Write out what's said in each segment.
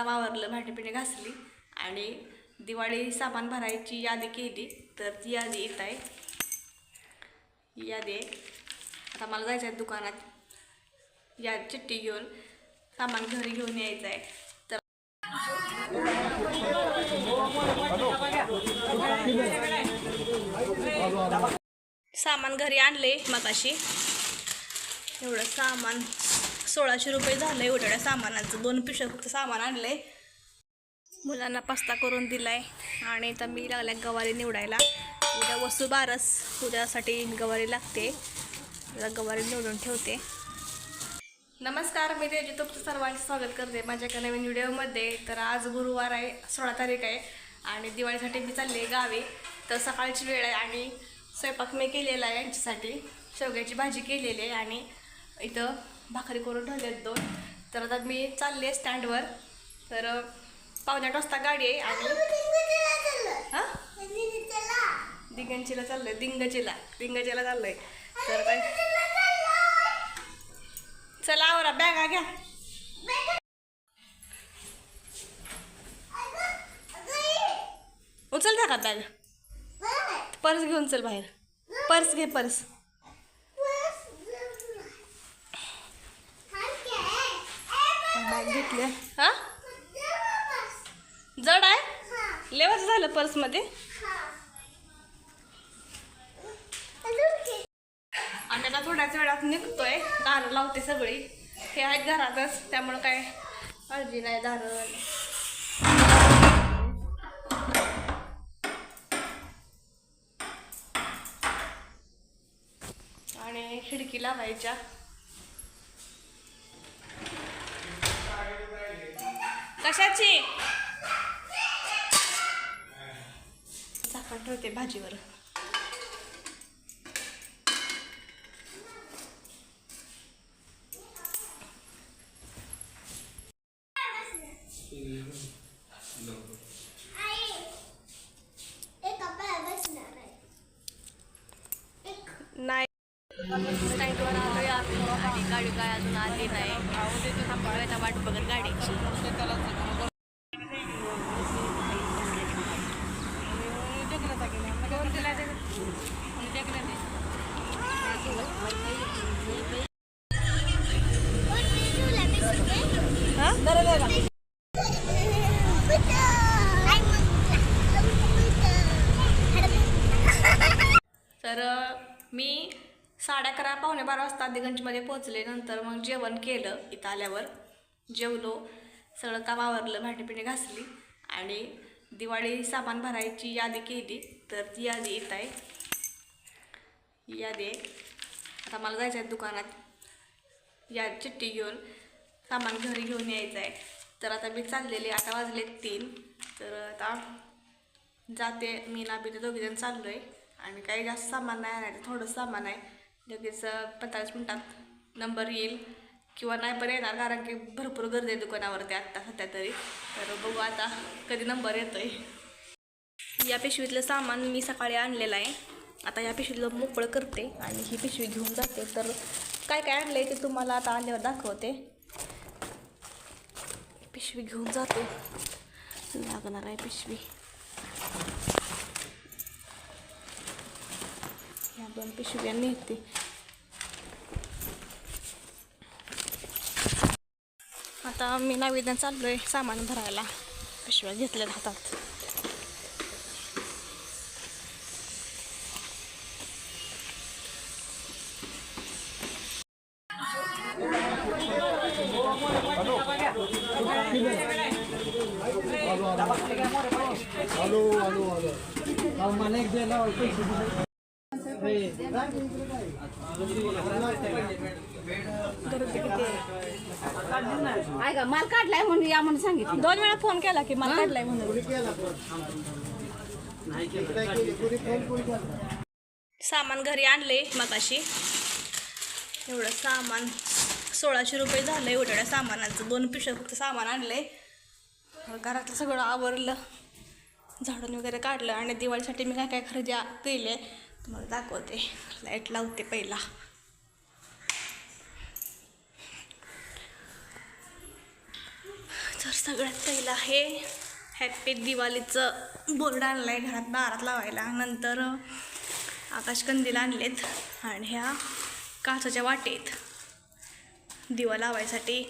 आता वावरलं भांडेपिणे घासली आणि दिवाळी सामान भरायची यादी केली. तर ती यादी येत आहे. यादी आहे. आता मला जायचं आहे दुकानात. या चिठ्ठी घेऊन सामान घरी घेऊन यायचं आहे. तर सामान घरी आणले मगाशी. एवढं सामान सोळाशे रुपये झालं आहे एवढ्या सामानाचं. दोन पिशव्या फक्त सामान आहे मुलांना पास्ता करून दिला आहे आणि तर मी लागल्या गवारी निवडायला. उद्या वसू बारस. उद्यासाठी गवारी लागते. उद्या गवारी निवडून ठेवते. नमस्कार मी तेजी. तुमचं सर्वांचं स्वागत करते माझ्या एका नवीन व्हिडिओमध्ये. तर आज गुरुवार आहे सोळा तारीख आहे. आणि दिवाळीसाठी मी चालले गावी. तर सकाळची वेळ आहे आणि स्वयंपाक मी केलेला आहे यांच्यासाठी. शेवग्याची भाजी केलेली आहे आणि इथं भाकरी करून ठेवल्यात दोन. तर आता मी चालले स्टँडवर. तर पावणे आठ वाजता गाडी आहे आणि हां? दिगंचीला चाललंय. दिंगचीला दिंगचीला चाललंय. तर काय चला आवरा बॅगा घ्या. उचल का बॅग. पर्स घेऊन चल बाहेर. पर्स घे पर्स बॅग घेतले हा? जड आहे? लेवाचं झालं पर्समध्ये? आणि आता थोड्याच वेळात निघतोय. दारं लावते सगळी. हे आहेत घरातच त्यामुळं काय काळजी नाही दारं. आणि खिडकी लावायच्या. कशाची? झाकण ठेवते भाजीवर. नाही. स्टँडवर आलोय आम्ही आणि गाडी काय अजून आली नाही वाट बघत गाडीची तर मी साडे अकरा पावणे बारा वाजता दिगंजमध्ये पोहोचले. नंतर मग जेवण केलं इथं आल्यावर. जेवलो सगळं काम आवरलं घासली आणि दिवाळी सामान भरायची यादी केली. तर ती यादी येत आहे. यादी आहे. आता मला जायचं आहे दुकानात. या चिठ्ठी घेऊन. सामान घरी घेऊन यायचं आहे तर आता मी चाललेले आता वाजले तीन. तर आता जाते मी ना बी दोघीजण चाललो आहे आणि काही जास्त सामान नाही आणायचं थोडं सामान आहे. लगेच अं, मिनटात नंबर येईल. किंवा नाही पण येणार कारण की भरपूर गर्दी आहे दुकानावरती आत्ता सध्या तरी. तर बघू आता कधी नंबर येतो आहे या पिशवीतलं सामान मी सकाळी आणलेलं आहे. आता या पिशवीतलं मोकळं करते आणि ही पिशवी घेऊन जाते. तर काय काय आणलं आहे ते तुम्हाला आता आल्यावर दाखवते. पिशवी घेऊन जाते. लागणार आहे पिशवी. ह्या दोन पिशव्या नेते आता मी नावेदन चाललो आहे सामान भरायला. पिशव्या घेतल्या हातात. ऐका माल काढलाय म्हणून या म्हणून सांगितलं. दोन वेळा फोन केला की मला काढलाय म्हणून. सामान घरी आणले मगाशी. एवढं सामान. सोळाशे रुपये झालं एवढ्या सामानाचं. दोन पिशव्या फक्त सामान आणलं आहे घरातलं सगळं आवरलं. झाडून वगैरे काढलं आणि दिवाळीसाठी मी काय काय खरेदी आ- केले तुम्हाला दाखवते. लाइट लावते पहिला. तर सगळ्यात पहिलं आहे हॅपी दिवाळीचं बोर्ड आणलं आहे घरात दारात लावायला. नंतर आकाशकंदील आणलेत आणि ह्या काचाच्या वाटेत. दिवा लावायसाठी.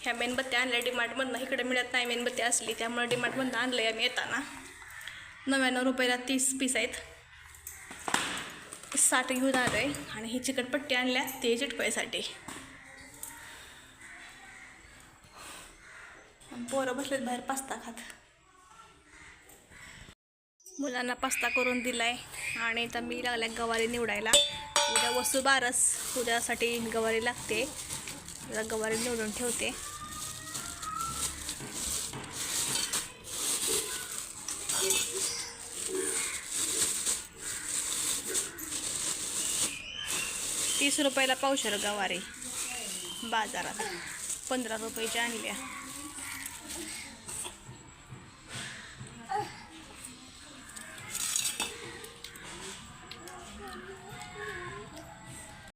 ह्या मेणबत्त्या आणल्या डिमार्टमधनं इकडे मिळत नाही मेणबत्ती असली त्यामुळे डिमार्टमधनं आणलं आहे आम्ही येताना. नव्याण्णव रुपयाला तीस पीस आहेत. साठ घेऊन आलो आहे आणि ही चिकटपट्टी आणल्या ते चिटकवायसाठी. पोरं बसलेत बाहेर पास्ता खात. मुलांना पास्ता करून दिला आहे आणि आता मी लागल्या गवारी निवडायला. उद्या वसू बारस उद्यासाठी गवारी लागते. उद्या गवारी निवडून ठेवते. तीस रुपयाला पावशर गवारी. बाजारात. पंधरा रुपयाच्या आणल्या.